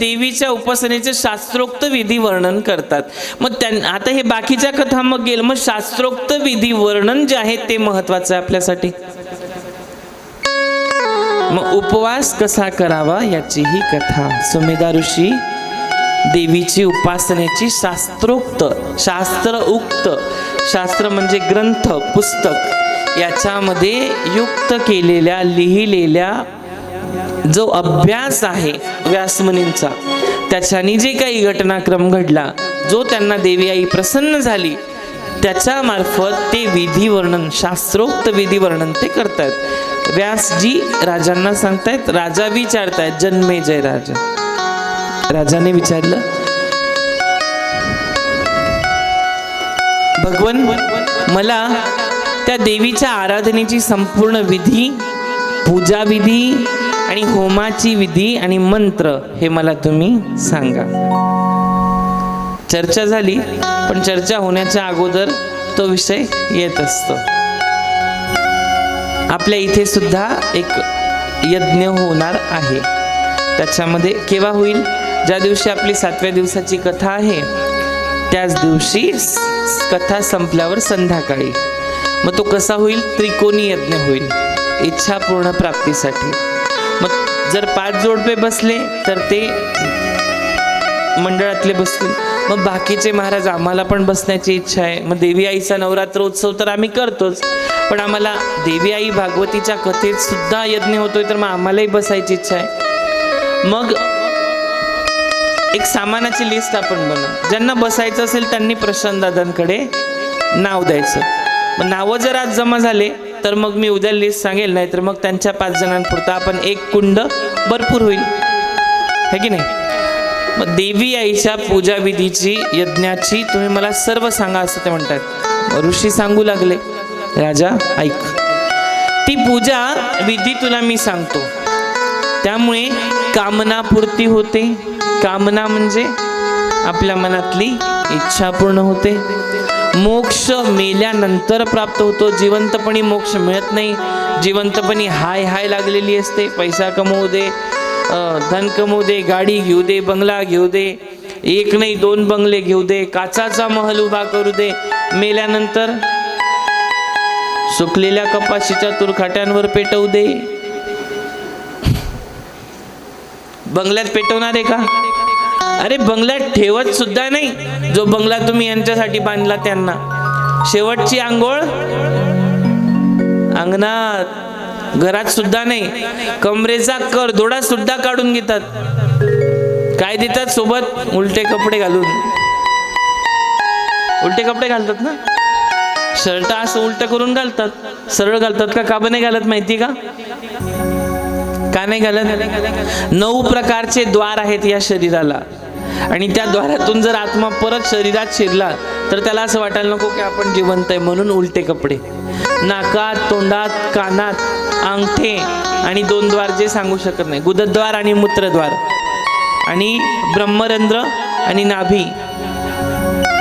देवीच्या उपासनेचे शास्त्रोक्त विधी वर्णन करतात. मग त्यां आता हे बाकीच्या कथा मग गेलं मग शास्त्रोक्त विधी वर्णन जे आहे ते महत्वाचं आहे आपल्यासाठी. मग उपवास कसा करावा याची ही कथा. सुमेधा ऋषी देवीची उपासनेची शास्त्रोक्त शास्त्र उक्त शास्त्र म्हणजे ग्रंथ पुस्तक याच्यामध्ये युक्त केलेल्या लिहिलेल्या जो अभ्यास आहे व्यासमुनींचा त्याच्यानी जे काही घटनाक्रम घडला जो त्यांना देवी आई प्रसन्न झाली त्याच्यामार्फत ते विधी वर्णन शास्त्रोक्त विधी वर्णन ते करतायत. व्यासजी राजांना सांगतायत राजा विचारतायत जन्मे जय राजा राजाने विचारलं भगवन मला त्या देवीच्या आराधनेची संपूर्ण विधी पूजा विधी आणि होमाची विधी आणि मंत्र हे मला तुम्ही सांगा. चर्चा झाली पण चर्चा होण्याच्या अगोदर तो विषय येत असतो. आपल्या इथे सुद्धा एक यज्ञ होणार आहे. त्याच्यामध्ये केव्हा होईल? ज्या दिवशी आपली सातव्या दिवसाची कथा आहे त्याच दिवशी कथा संपल्यावर संध्याकाळी. मग तो कसा होईल? त्रिकोणी यज्ञ होईल. इच्छा पूर्ण प्राप्तीसाठी. जर पाच जोडपे बसले तर ते मंडळातले बसतील. मग बाकीचे महाराज आम्हाला पण बसण्याची इच्छा आहे. मग देवी आईचा नवरात्र उत्सव तर आम्ही करतोच. पण आम्हाला देवी आई भागवतीच्या कथेत सुद्धा यज्ञ होतोय तर मग आम्हालाही बसायची इच्छा आहे. मग एक सामानाची लिस्ट आपण बनवू. ज्यांना बसायचं असेल त्यांनी प्रशांत दादांकडे नाव द्यायचं. मग नावं जर आज जमा झाले तर मग मी उद्या लिस्ट सांगेल नाही तर मग त्यांच्या पाच जणांपुरता आपण एक कुंड भरपूर होईल. हे की नाही? मग देवी आईच्या पूजा विधीची यज्ञाची तुम्ही मला सर्व सांगा असं ते म्हणतात. ऋषी सांगू लागले. राजा ऐक. ती पूजा विधी तुला मी सांगतो. त्यामुळे कामना पूर्ती होते. कामना म्हणजे आपल्या मनातली इच्छा पूर्ण होते. मोक्ष मेल्यानंतर प्राप्त होतो. जिवंतपणी मोक्ष मिळत नाही. जिवंतपणी हाय हाय लागलेली असते. पैसा कमवू दे धन कमवू दे गाडी घेऊ दे बंगला घेऊ दे एक नाही दोन बंगले घेऊ दे काचाचा महल उभा करू दे. मेल्यानंतर सुकलेल्या कपाशीच्या तुरखाट्यांवर पेटवू दे. बंगल्यात पेटवणार आहे का? अरे बंगल्यात ठेवत सुद्धा नाही. जो बंगला तुम्ही यांच्यासाठी बांधला त्यांना. शेवटची आंघोळ? अंगणात. घरात सुद्धा नाही. कमरेचा कर दोडा सुद्धा काढून घेतात. काय देतात सोबत? उलटे कपडे घालून. उलटे कपडे घालतात ना? शर्ट असं उलट करून घालतात. सरळ घालतात का? का नाही घालत माहिती का? का नाही घालत? नऊ प्रकारचे द्वार आहेत या शरीराला. आणि त्या द्वारातून जर आत्मा परत शरीरात शिरला तर त्याला असं वाटायला नको की आपण जिवंत आहे. म्हणून उलटे कपडे. नाकात तोंडात कानात अंगठे आणि दोन द्वार जे सांगू शकत नाही. गुदद्वार आणि मूत्रद्वार. आणि ब्रह्मरंध्र आणि नाभी.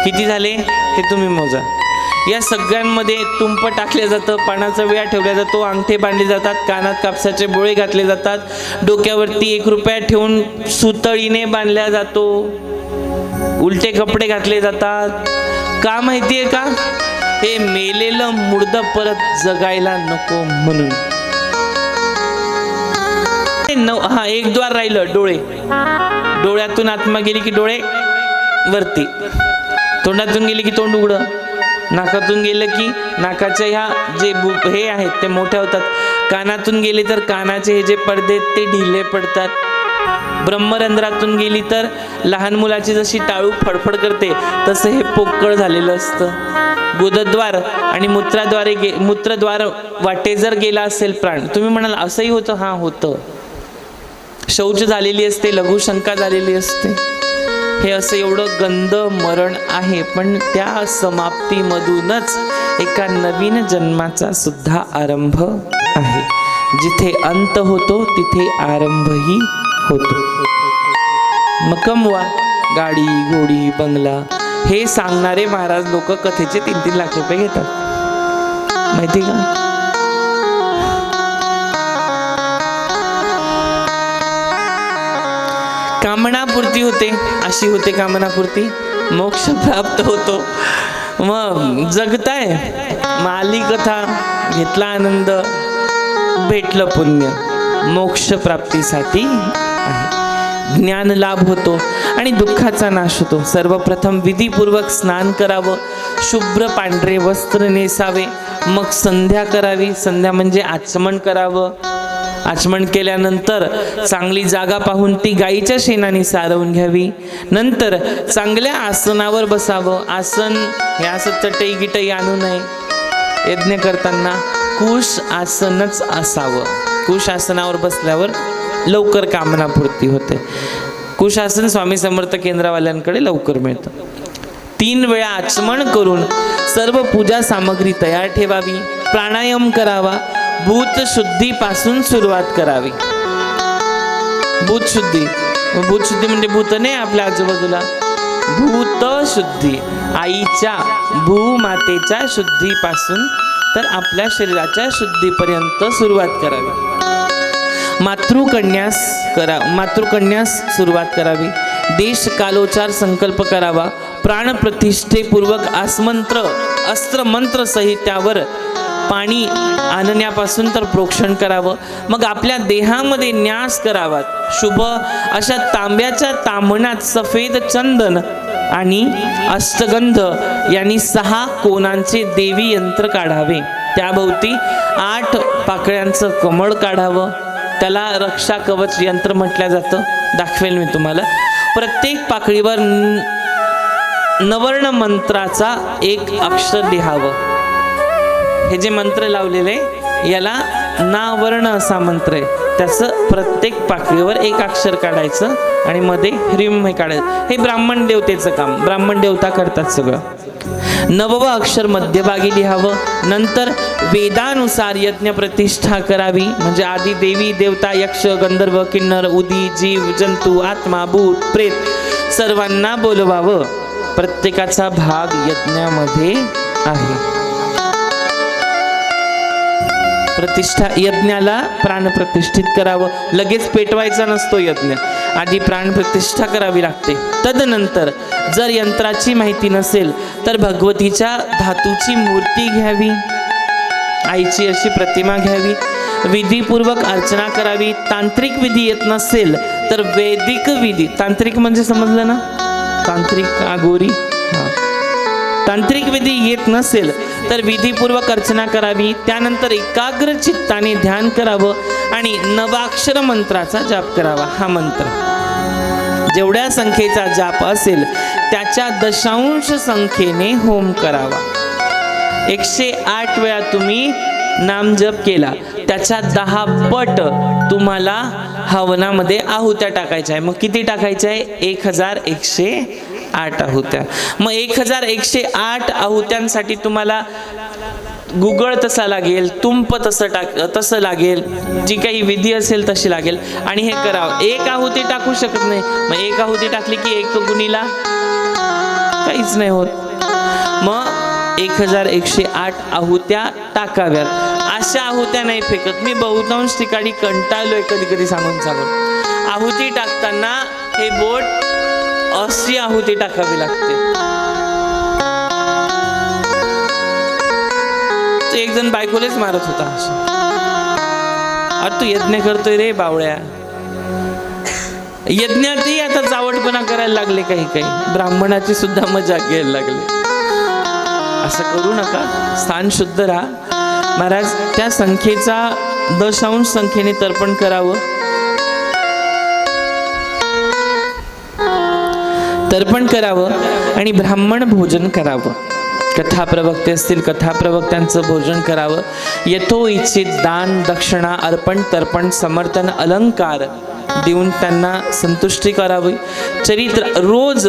किती झाले? ते तुम्ही मोजा. या सगळ्यांमध्ये तुंप टाकलं जातं पानाचा विळा ठेवला जातो अंगठे बांधले जातात कानात कापसाचे बोळे घातले जातात डोक्यावरती एक रुपया ठेवून सुतळीने बांधल्या जातो. उलटे कपडे घातले जातात. का माहितीये का? हे मेलेलं मुर्द परत जगायला नको म्हणून. नऊ हा एक द्वार राहिलं डोळे. डोळ्यातून आत्मा गेली की डोळे? वरती. तोंडातून गेली की तोंड उघडं. नाकातून गेलं की नाकाच्या ह्या जे बु- हे आहेत ते मोठ्या होतात. कानातून गेले तर कानाचे हे जे पडदे ते ढिले पडतात. ब्रह्मरंध्रातून गेली तर लहान मुलाची जशी टाळू फडफड करते तसं हे पोकळ झालेलं असतं. गुदद्वार आणि मूत्राद्वारे गे मूत्रद्वार वाटे जर गेला असेल प्राण तुम्ही म्हणाल असंही होतं? हां होतं. शौच झालेली असते लघुशंका झालेली असते. हे असं एवढं गंध मरण आहे पण त्या समाप्तीमधूनच एका नवीन जन्माचा सुद्धा आरंभ आहे. जिथे अंत होतो तिथे आरंभही होतो. मग कमवा गाडी घोडी बंगला हे सांगणारे महाराज लोक कथेचे तीन तीन लाख रुपये घेतात. माहिती का? कामनापूर्ती होते अशी होते कामनापूर्ती. मोक्ष प्राप्त होतो. मग जगताय. माली कथा घेतला आनंद भेटलं पुण्य. मोक्ष प्राप्तीसाठी आहे. ज्ञान लाभ होतो आणि दुःखाचा नाश होतो. सर्वप्रथम विधीपूर्वक स्नान करावं. शुभ्र पांढरे वस्त्र नेसावे. मग संध्या करावी. संध्या म्हणजे आचमन करावं. आचमन केल्यानंतर चांगली जागा पाहून ती गाईच्या शेणाने सारवून घ्यावी. नंतर चांगल्या आसनावर बसावं. आसन हे असं चटई गिटई आणू नये. यज्ञ करताना कुश आसनच असावं. कुश आसनावर बसल्यावर लवकर कामनापूर्ती होते. कुशासन स्वामी समर्थ केंद्रवाल्यांकडे लवकर मिळतं. तीन वेळा आचमन करून सर्व पूजा सामग्री तयार ठेवावी. प्राणायाम करावा. भूतशुद्धीपासून सुरुवात करावी. भूत शुद्धी. भूत शुद्धी म्हणजे भूत नाही आपल्या आजूबाजूला. भूत शुद्धी. आईच्या भूमातेच्या शुद्धीपासून तर आपल्या शरीराच्या शुद्धीपर्यंत सुरुवात करावी. मातृकन्यास करा मातृकन्यास सुरुवात करावी. देश कालोचार संकल्प करावा. प्राणप्रतिष्ठेपूर्वक आसमंत्र अस्त्र मंत्र पाणी आणण्यापासून तर प्रोक्षण करावं. मग आपल्या देहामध्ये न्यास करावात. शुभ अशा तांब्याच्या तांबणात सफेद चंदन आणि अष्टगंध यांनी सहा कोणांचे देवी यंत्र काढावे. त्याभोवती आठ पाकळ्यांचं कमळ काढावं. त्याला रक्षा कवच यंत्र म्हटलं जातं. दाखवेल मी तुम्हाला. प्रत्येक पाकळीवर नवर्ण मंत्राचा एक अक्षर लिहावं. हे जे मंत्र लावलेले याला नावर्ण असा मंत्र आहे. त्याचं प्रत्येक पाकळीवर एक अक्षर काढायचं आणि मध्ये ह्रीम हे काढायचं. हे ब्राह्मण देवतेचं काम. ब्राह्मण देवता करतात सगळं. नववं अक्षर मध्यभागी लिहावं. नंतर वेदानुसार यज्ञ प्रतिष्ठा करावी. म्हणजे आधी देवी देवता यक्ष गंधर्व किन्नर उदी जीव जंतू आत्मा भूत प्रेत सर्वांना बोलवावं. प्रत्येकाचा भाग यज्ञामध्ये आहे. प्रतिष्ठा यज्ञाला प्राण प्रतिष्ठित करावं. लगेच पेटवायचा नसतो यज्ञ. आधी प्राण प्रतिष्ठा करावी लागते. तदनंतर जर यंत्राची माहिती नसेल तर भगवतीच्या धातूची मूर्ती घ्यावी. आईची अशी प्रतिमा घ्यावी. विधीपूर्वक अर्चना करावी. तांत्रिक विधी येत नसेल तर वैदिक विधी. तांत्रिक म्हणजे समजलं ना? तांत्रिक आगोरी. हा. तांत्रिक विधी येत नसेल तर विधीपूर्वक अर्चना करावी त्यानंतर एकाग्र चित्ताने ध्यान करावं आणि नवाक्षर मंत्राचा जाप करावा. हा मंत्र. जेवढ्या संख्येचा जाप असेल त्याच्या दशांश संख्येने होम करावा. एकशे आठ वेळा तुम्ही नामजप केला त्याच्या दहा पट तुम्हाला हवनामध्ये आहुत्या टाकायच्या आहे. मग किती टाकायच्या आहे? एक हजार एकशे आठ आहुत्या. मग एक हजार एकशे आठ आहुत्यांसाठी तुम्हाला गुगळ तसा लागेल तुंप तसं टाक तसं लागेल जी काही विधी असेल तशी लागेल. आणि हे करावं. एक आहुती टाकू शकत नाही. मग एक आहुती टाकली की एक गुणीला? काहीच नाही होत. मग एक हजार एकशे आठ आहुत्या टाकाव्यात. अशा आहुत्या नाही फेकत. मी बहुतांश ठिकाणी कंटाळलोय कधी कधी सांगून सांगून आहुती टाकताना हे बोट अशी आहुती टाकावी लागते. तो एक जण बायकोलेच मारत होता अरे तू यज्ञ करतोय रे बावळ्या. यज्ञातही आता जावटपणा करायला लागले काही काही. ब्राह्मणाची सुद्धा मजा घ्यायला लागले. असं करू नका. स्थान शुद्ध राहा. महाराज त्या संख्येचा दशांश संख्येने तर्पण करावं. तर्पण करावं आणि ब्राह्मण भोजन करावं. कथा प्रवक्ते असतील कथा प्रवक्त्यांचं भोजन करावं. यथो इच्छित दान दक्षिणा अर्पण तर्पण समर्थन अलंकार देऊन त्यांना संतुष्टी करावी. चरित्र रोज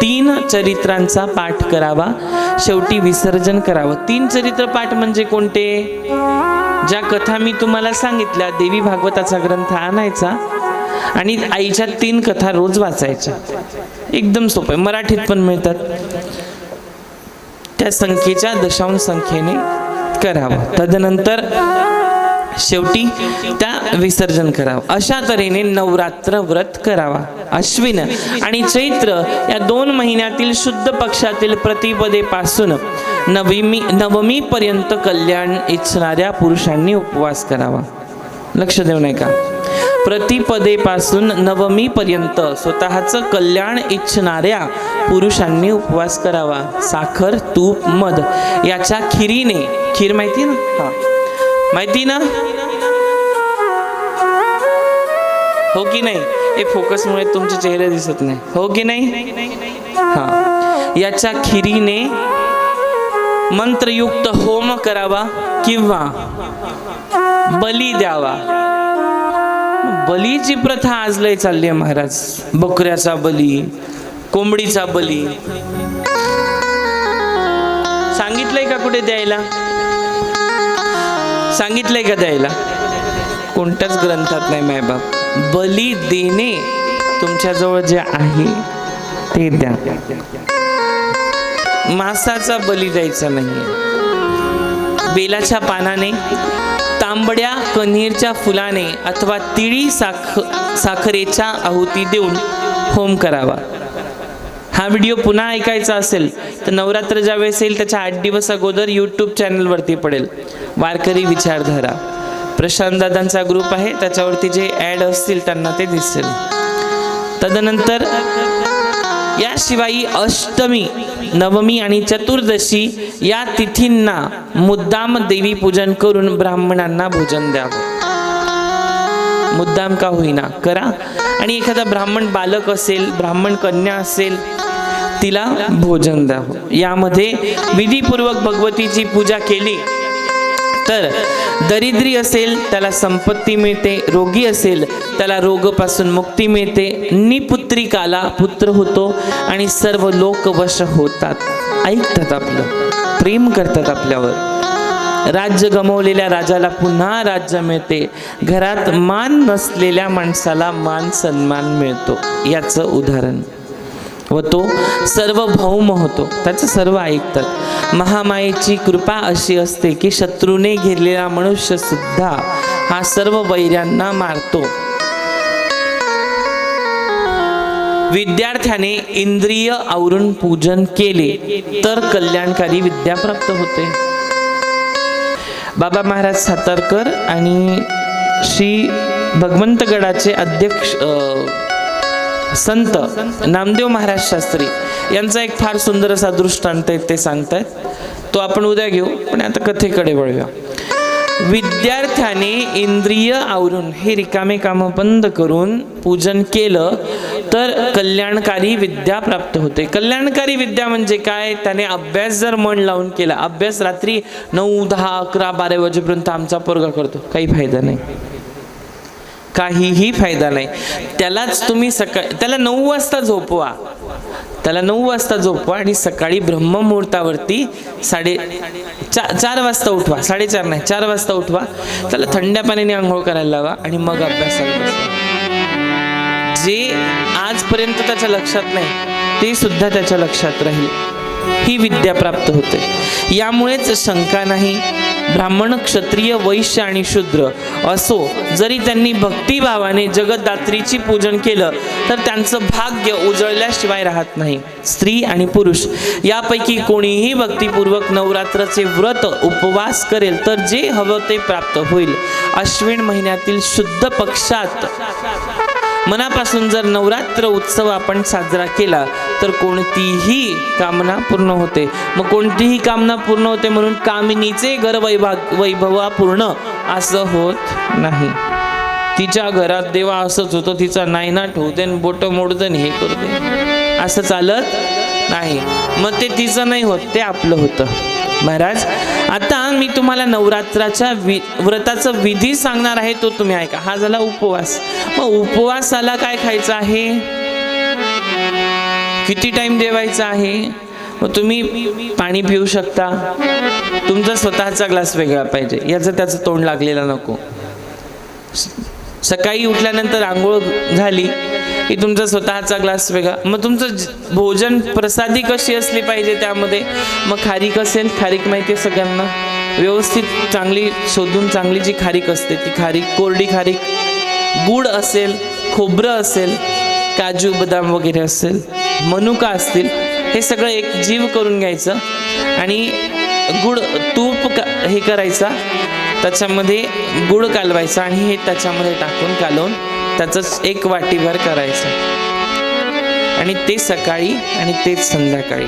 तीन चरित्रांचा पाठ करावा. शेवटी विसर्जन करावं. तीन चरित्र पाठ म्हणजे कोणते? ज्या कथा मी तुम्हाला सांगितल्या देवी भागवताचा ग्रंथ आणायचा आणि आईच्या तीन कथा रोज वाचायच्या. एकदम सोपं आहे. मराठीत पण मिळतात. त्या संख्येच्या दशांश संख्येने करावं. तदनंतर शेवटी त्या विसर्जन करावं. अशा तऱ्हेने नवरात्र व्रत करावा. अश्विन आणि चैत्र या दोन महिन्यातील शुद्ध पक्षातील प्रतिपदेपासून नवमी नवमीपर्यंत कल्याण इच्छणाऱ्या पुरुषांनी उपवास करावा. लक्ष देऊ नये का प्रतिपदेपासून नवमीपर्यंत स्वतःचं कल्याण इच्छणाऱ्या पुरुषांनी उपवास करावा. साखर तूप मध याच्या खिरीने. खीर माहिती ना? हा. माहिती ना? हो की नाही? हे फोकसमुळे तुमचे चेहरे दिसत नाही. हो की नाही? हा. याच्या खिरीने मंत्रयुक्त होम करावा किंवा बली द्यावा. बलीची प्रथा आज लय चालली आहे महाराज. बकऱ्याचा बली कोंबडीचा बली. सांगितलंय का कुठे द्यायला? सांगितलंय का द्यायला? कोणत्याच ग्रंथात नाही मायबाप. बली देणे तुमच्याजवळ जे आहे ते द्या. मासाचा बली द्यायचा नाहीये. बेलाच्या पानाने तांबड्या कन्हीरच्या फुलाने अथवा तिळी साख साखरेच्या आहुती देऊन होम करावा. हा व्हिडिओ पुन्हा ऐकायचा असेल तर नवरात्र ज्यावेळेस येईल त्याच्या आठ दिवस अगोदर यूट्यूब चॅनलवरती पडेल. वारकरी विचारधारा. प्रशांतदादांचा ग्रुप आहे त्याच्यावरती जे ॲड असतील त्यांना ते दिसेल. तदनंतर याशिवाय अष्टमी नवमी आणि चतुर्दशी या तिथींना मुद्दाम देवी पूजन करून ब्राह्मणांना भोजन द्यावं. मुद्दाम का होईना करा. आणि एखादा ब्राह्मण बालक असेल ब्राह्मण कन्या असेल तिला भोजन द्यावं. यामध्ये विधीपूर्वक भगवतीची पूजा केली तर दरिद्री असेल त्याला संपत्ती मिळते. रोगी असेल त्याला रोगपासून मुक्ती मिळते. निपुत्रिकाला पुत्र होतो आणि सर्व लोक वश होतात. ऐकतात आपलं. प्रेम करतात आपल्यावर. राज्य गमवलेल्या राजाला पुन्हा राज्य मिळते. घरात मान नसलेल्या माणसाला मान सन्मान मिळतो. याचं उदाहरण. व तो सर्व भौम होतो. त्याचं सर्व ऐकतात महामायेची कृपा अशी असते की शत्रूने घेरलेला मनुष्य सुद्धा हा सर्व वैऱ्यांना मारतो. विद्यार्थ्याने इंद्रिय आवरून पूजन केले तर कल्याणकारी विद्या प्राप्त होते. बाबा महाराज सातारकर आणि श्री भगवंतगडाचे अध्यक्ष अ, संत नामदेव महाराज शास्त्री यांचा एक फार सुंदर असा दृष्टांत आहे ते सांगतायत. तो आपण उद्या घेऊ पण आता कथेकडे वळूया. विद्यार्थ्याने इंद्रिय आवरून हे रिकामे कामं बंद करून पूजन केलं तर कल्याणकारी विद्या प्राप्त होते. कल्याणकारी विद्या म्हणजे काय? त्याने अभ्यास जर मन लावून केला अभ्यास रात्री नऊ दहा अकरा बारा वाजेपर्यंत आमचा पोरगा करतो. काही फायदा नाही. काहीही फायदा नाही. त्यालाच तुम्ही सकाळी त्याला नऊ वाजता झोपवा. त्याला नऊ वाजता झोपवा आणि सकाळी ब्रह्ममुहूर्तावरती साडे चा चार वाजता उठवा. साडेचार नाही चार वाजता उठवा. त्याला थंड्या पाण्याने आंघोळ करायला लावा आणि मग अभ्यासाला जे आजपर्यंत त्याच्या लक्षात नाही ते सुद्धा त्याच्या लक्षात राहील. ही विद्या प्राप्त होते. यामुळेच शंका नाही ब्राह्मण क्षत्रिय वैश्य आणि शूद्र असो जरी त्यांनी भक्तिभावाने जगदात्रीची पूजन केलं तर त्यांचं भाग्य उजळल्याशिवाय राहत नाही. स्त्री आणि पुरुष यापैकी कोणीही भक्तिपूर्वक नवरात्राचे व्रत उपवास करेल तर जे हवं ते प्राप्त होईल. अश्विन महिन्यातील शुद्ध पक्षात मनापासून जर नवरात्र उत्सव आपण साजरा केला तर कोणतीही कामना पूर्ण होते. मग कोणतीही कामना पूर्ण होते म्हणून कामिनीचे घर वैभाग वैभवापूर्ण असं होत नाही. तिच्या घरात देवा असंच होतं तिचा नायनाट होऊ दे बोट मोडू हे करू दे. असं चालत नाही. मग ते तिचं नाही होत ते आपलं होतं. महाराज आता मी तुम्हाला नवरात्राच्या वि व्रताचा विधी सांगणार आहे तो तुम्ही ऐका. हा झाला उपवास. मग उपवासाला काय खायचं आहे? किती टाइम देवायचा आहे? मग तुम्ही पाणी पिऊ शकता. तुमचा स्वतःचा ग्लास वेगळा पाहिजे. याचं त्याचं तोंड लागलेलं नको. सकाळी उठल्यानंतर आंघोळ झाली की तुमचा स्वतःचा ग्लास वेगळा. मग तुमचं भोजन प्रसादी कशी असली पाहिजे त्यामध्ये? मग खारीक असेल खारीक माहिती आहे सगळ्यांना. व्यवस्थित चांगली शोधून चांगली जी खारीक असते ती खारीक कोरडी खारीक गुड असेल खोबरं असेल काजू बदाम वगैरे असेल मनुका असतील हे सगळं एक जीव करून घ्यायचं. आणि गुड तूप का हे करायचा. त्याच्यामध्ये गुड कालवायचा आणि हे त्याच्यामध्ये टाकून कालवून त्याचंच एक वाटीभर करायचं. आणि ते सकाळी आणि तेच संध्याकाळी.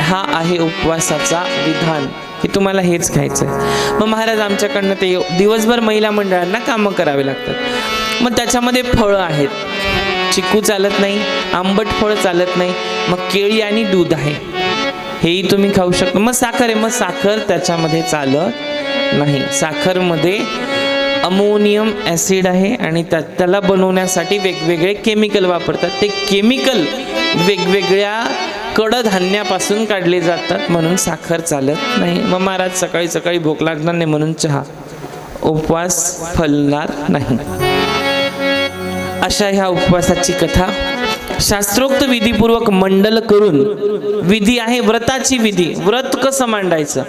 हा आहे उपवासाचा विधान. की तुम्हाला हेच खायचं आहे मग महाराज आमच्याकडनं ते दिवसभर महिला मंडळांना कामं करावे लागतात. मग त्याच्यामध्ये फळं आहेत. चिकू चालत नाही आंबट फळ चालत नाही मग केळी आणि दूध आहे. हेही तुम्ही खाऊ शकता. मग साखर आहे. मग साखर त्याच्यामध्ये चालत नाही. साखरमध्ये अमोनियम ॲसिड आहे आणि त्या त्याला बनवण्यासाठी वेगवेगळे केमिकल वापरतात. ते केमिकल वेगवेगळ्या कडधान्यापासून काढले जातात म्हणून साखर चालत नाही. मग महाराज सकाळी सकाळी भूक लागणार नाही म्हणून चहा उपवास फलणार नाही. अशा ह्या उपवासाची कथा. शास्त्रोक्त विधीपूर्वक मंडल करून विधी आहे व्रताची विधी. व्रत कसं मांडायचं?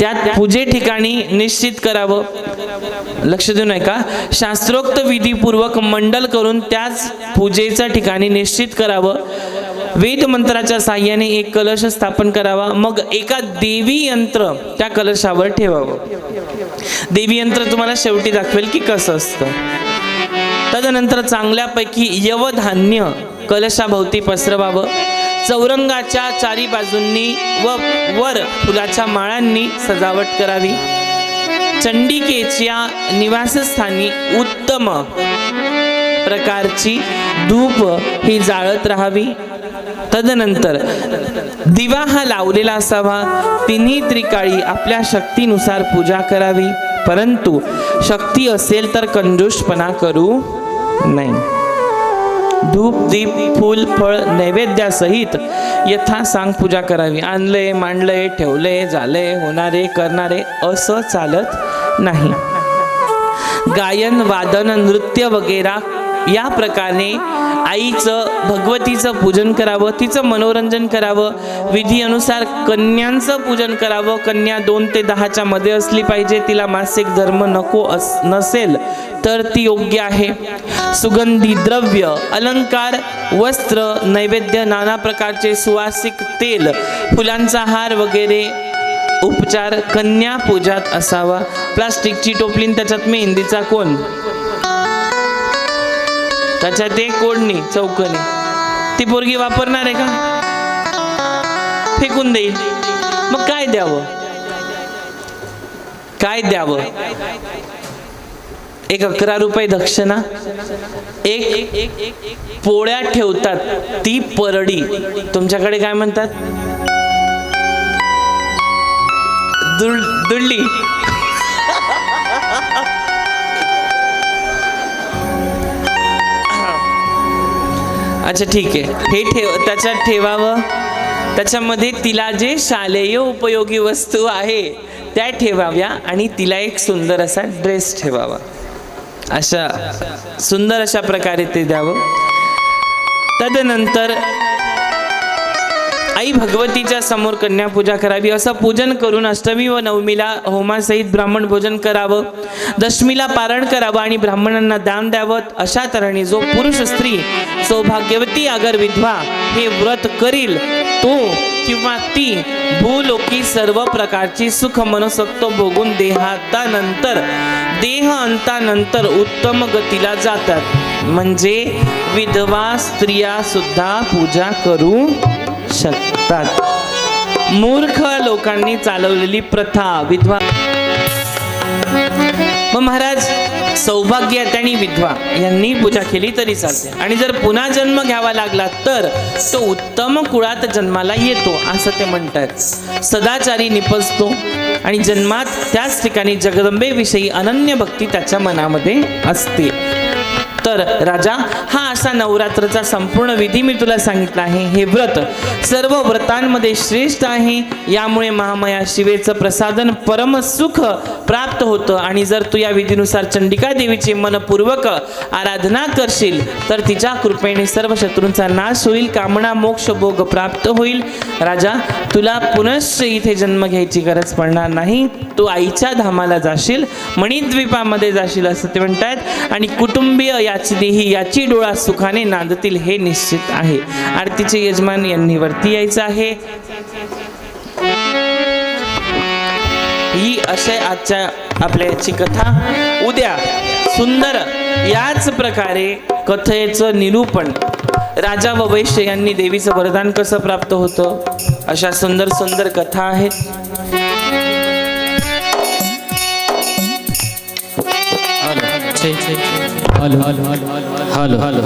त्यात पूजे ठिकाणी निश्चित करावं. लक्ष देऊ नये का शास्त्रोक्त विधीपूर्वक मंडल करून त्याच पूजेच्या ठिकाणी निश्चित करावं. वेद मंत्राच्या साह्याने एक कलश स्थापन करावा. मग एका देवी यंत्र त्या कलशावर ठेवावं. देवी यंत्र तुम्हाला शेवटी दाखवेल की कसं असतं. तदनंतर चांगल्यापैकी यवधान्य कलशाभोवती पसरवावं. चौरंगाच्या चारी बाजूंनी व वर फुलाच्या माळांनी सजावट करावी. चंडिकेच्या निवासस्थानी उत्तम प्रकारची धूप ही जाळत राहावी. तदनंतर दिवा हा लावलेला असावा. तिन्ही त्रिकाळी आपल्या शक्तीनुसार पूजा करावी. परंतु शक्ती असेल तर कंजूषपणा करू नाही धूप दीप फूल फळ नैवेद्यासहित यथा सांग पूजा करावी. आणले मांडले ठेवले झाले होणारे करणारे असं चालत नाही. गायन वादन नृत्य वगैरे या प्रकारे आईचं भगवतीचं पूजन करावं तिचं मनोरंजन करावं विधी अनुसार कन्यांचं पूजन करावं कन्या दोन ते दहाच्या मध्ये असली पाहिजे तिला मासिक धर्म नको अस नसेल तर ती योग्य आहे. सुगंधी द्रव्य अलंकार वस्त्र नैवेद्य नाना प्रकारचे सुवासिक तेल फुलांचा हार वगैरे उपचार कन्या पूजात असावा. प्लास्टिकची टोपली त्याच्यात मेहंदीचा कोण? त्याच्यात एक कोडणी चौकणी. ती पोरगी वापरणार आहे का? फेकून देईल. मग काय द्यावं? काय द्यावं? एक अकरा रुपये दक्षिणा एक पोळ्या ठेवतात ती परडी. तुमच्याकडे काय म्हणतात? दुडली अच्छा ठीक आहे. हे ठेव त्याच्यात ठेवावं. त्याच्यामध्ये तिला जे शालेय उपयोगी वस्तू आहे त्या ठेवाव्या आणि तिला एक सुंदर असा ड्रेस ठेवावा. अशा सुंदर अशा प्रकारे ते द्यावं. तदनंतर आई भगवतीच्या समोर कन्यापूजा करावी. असं पूजन करून अष्टमी व नवमीला होमासहित ब्राह्मण भोजन करावं. दशमीला पारण करावं आणि ब्राह्मणांना दान द्यावं. अशा तऱ्हेने जो पुरुष स्त्री सौभाग्यवती अगर विधवा हे व्रत करील तो किंवा ती भूलोकी सर्व प्रकारची सुख मनसत्व भोगून देहातानंतर देह अंतानंतर उत्तम गतीला जातात. म्हणजे विधवा स्त्रिया सुद्धा पूजा करू शकतात. मूर्ख लोकांनी चालवलेली प्रथा विधवा महाराज सौभाग्य आणि विधवा. यांनी पूजा केली तरी चालते. आणि जर पुन्हा जन्म घ्यावा लागला तर तो उत्तम कुळात जन्माला येतो असं ते म्हणतात. सदाचारी निपजतो आणि जन्मात त्याच ठिकाणी जगदंबेविषयी अनन्य भक्ती त्याच्या मनामध्ये असते. तर राजा हा मागचा नवरात्रचा संपूर्ण विधी मी तुला सांगितला आहे. हे व्रत सर्व व्रतांमध्ये श्रेष्ठ आहे. यामुळे महामाया शिवेचं प्रसादन परम सुख प्राप्त होतं. आणि जर तू या विधीनुसार चंडिका देवीची मनपूर्वक आराधना करशील तर तिच्या कृपेने सर्व शत्रूंचा नाश होईल कामना मोक्ष भोग प्राप्त होईल. राजा तुला पुनश्च इथे जन्म घ्यायची गरज पडणार नाही. तू आईच्या धामाला जाशील मणिद्वीपामध्ये जाशील असं ते म्हणतात आणि कुटुंबीय याची देही याची डोळा सुखाने नांदतील हे निश्चित आहे. आरतीचे यजमान यांनी वरती यायचं आहे. ही अशा आजच्या आपल्या याची कथा. उद्या सुंदर याच प्रकारे कथेचं निरूपण. राजा व वैश्य यांनी देवीचं वरदान कसं प्राप्त होतं? अशा सुंदर सुंदर कथा आहेत. हॅलो हॅलो ভালো ভালো ভালো ভালো